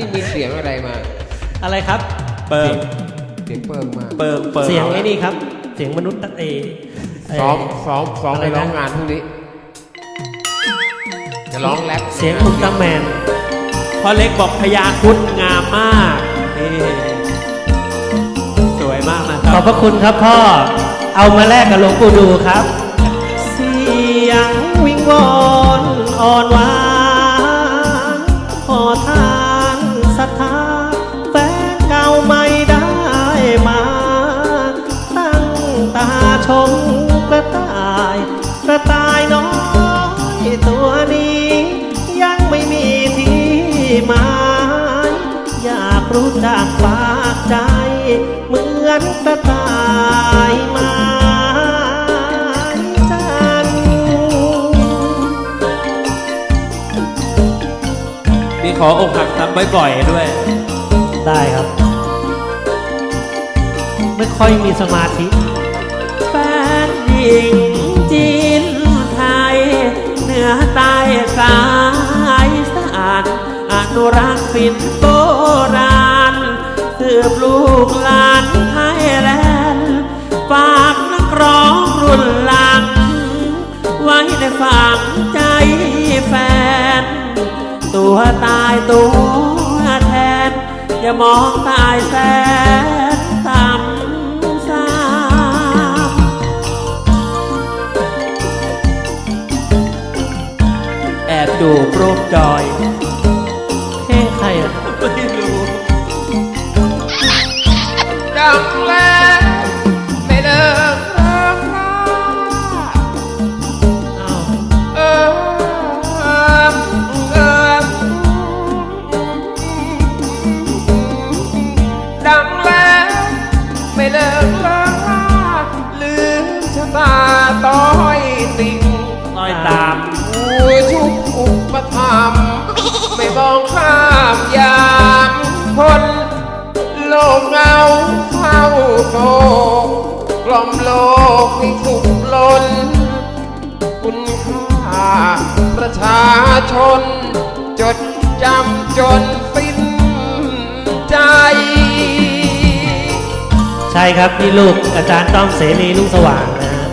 นี่มีเสียงอะไรมาอะไรครับ เปิงเสียงเปิงมาเปิงเปิงเสียงอาไอ้ละนี่ครับ เสียงมนุษย์ตะเอเซ้อมซ้อมซ้อมอะไรไปนะร้องงานพรุ่งนี้จะร้องแรปเสียงอุลตร้าแมนพ่อเล็กบอกพญาครุดงามมากนี่สวยมากนะคขรัอบบพระคุณครับพ่อ เอามาแลกกับหลวงปู่ดูครับ เสียงวิงวอน มกระต่าย กระต่ายน้อยตัวนี้ ยังไม่มีที่หมายอยากรู้จักฝากใจ เหมือนกระต่ายไม้จันทร์มีขออกหักทำบ่อยๆด้วย ได้ครับ ไม่ค่อยมีสมาธิแฟน หญิงจีนไทย เหนือใต้สายสานอนุรักษ์ศิลป์โบราณสืบลูกหลานไทยแลนด์ฝากนักร้องรุ่นหลัง ไว้ในฝังใจแฟน ตัวตายตัวแทน อย่ามองตายแสน แบดูโปรมจอยเฮ้ใครอะไม่รู้ดังาเฝ้าโศกกล่อมโลกให้สุขล้น คุณค่าประชาชน จดจำจนสิ้นใจ ใช่ครับนี่ลูกอาจารย์ต้อมเสรีลูกสว่างนะฮะ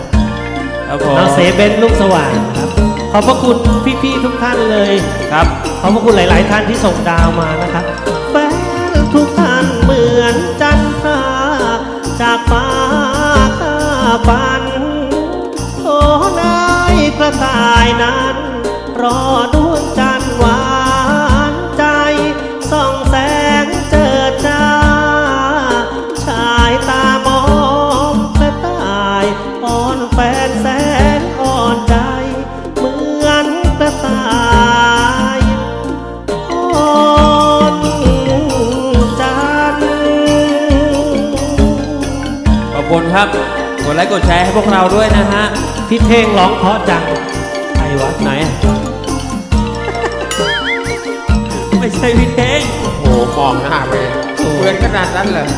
ครับผมน้องเสเบนลูกสว่างครับ ขอบพระคุณพี่ๆทุกท่านเลย ครับ ขอบพระคุณหลาย ๆ ท่านที่ส่งดาวมานะครับแฟนทุกท่าน เหมือนจันทราจากฟ้าข้าฝัน โอ้นายกระต่ายนั้น รอดวงจันทร์หวานใจ ส่องแสงเจิดจ้า ชายตามองกระต่ายอ่อนแฟนแสนอ่อนใจ ไลค์กดแชร์ให้พวกเราด้วยนะฮะ พี่เท่งร้องเพราะจังใครวะไหน ไม่ใช่พี่เท้งโอ้โหมองหน้าไปเหมือนขนาดนั้นเลย